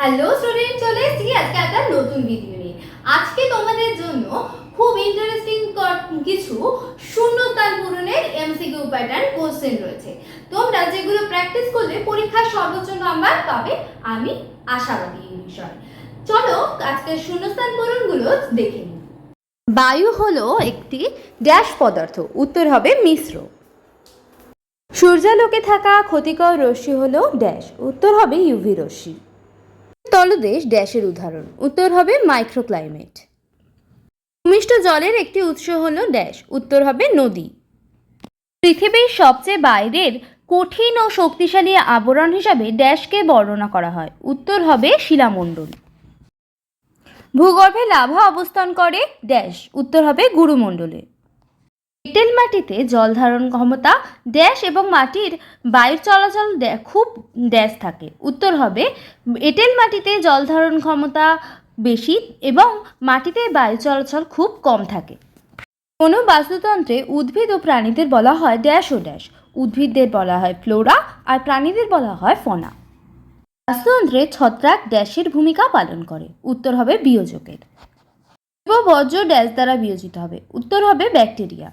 Hello student চলে এসেছি আজকে একটা নতুন ভিডিও নিয়ে। আজকে তোমাদের জন্য খুব ইন্টারেস্টিং কিছু শূন্যস্থান পূরণের এমসিকিউ প্যাটার্ন কোশ্চেন রয়েছে। তোমরা যেগুলো প্র্যাকটিস করলে পরীক্ষার সর্বোচ্চ নাম্বার পাবে, আমি আশাবাদী এই বিষয়ে। চলো আজকে শূন্যস্থান পূরণগুলো দেখে নিই। বায়ু হলো একটি ড্যাশ পদার্থ, উত্তর হবে মিশ্র। সূর্যালোকে থাকা ক্ষতিকর রশ্মি হলো ড্যাশ উত্তর হবে ইউভি রশ্মি। তলদেশ ড্যাশের উদাহরণ। উত্তর হবে মাইক্রোক্লাইমেট ভূমিষ্ঠ জলের একটি উৎস হল ড্যাশ, উত্তর হবে নদী। পৃথিবীর সবচেয়ে বাইরের কঠিন ও শক্তিশালী আবরণ হিসাবে ড্যাশকে বর্ণনা করা হয়। উত্তর হবে শিলামণ্ডল। ভূগর্ভে লাভা অবস্থান করে ড্যাশ, উত্তর হবে গুরুমণ্ডলে। এঁটেল মাটিতে জল ধারণ ক্ষমতা ড্যাশ এবং মাটির বায়ুর চলাচল খুব ড্যাশ থাকে। উত্তর হবে এঁটেল মাটিতে জল ধারণ ক্ষমতা বেশি এবং মাটিতে বায়ু চলাচল খুব কম থাকে। কোনো বাস্তুতন্ত্রে উদ্ভিদ ও প্রাণীদের বলা হয় ড্যাশ ও ড্যাশ উদ্ভিদদের বলা হয় ফ্লোরা আর প্রাণীদের বলা হয় ফনা। বাস্তুতন্ত্রে ছত্রাক ড্যাশের ভূমিকা পালন করে। উত্তর হবে বিয়োজকের। জৈব বর্জ্য ড্যাশ দ্বারা বিয়োজিত হবে। উত্তর হবে ব্যাকটেরিয়া।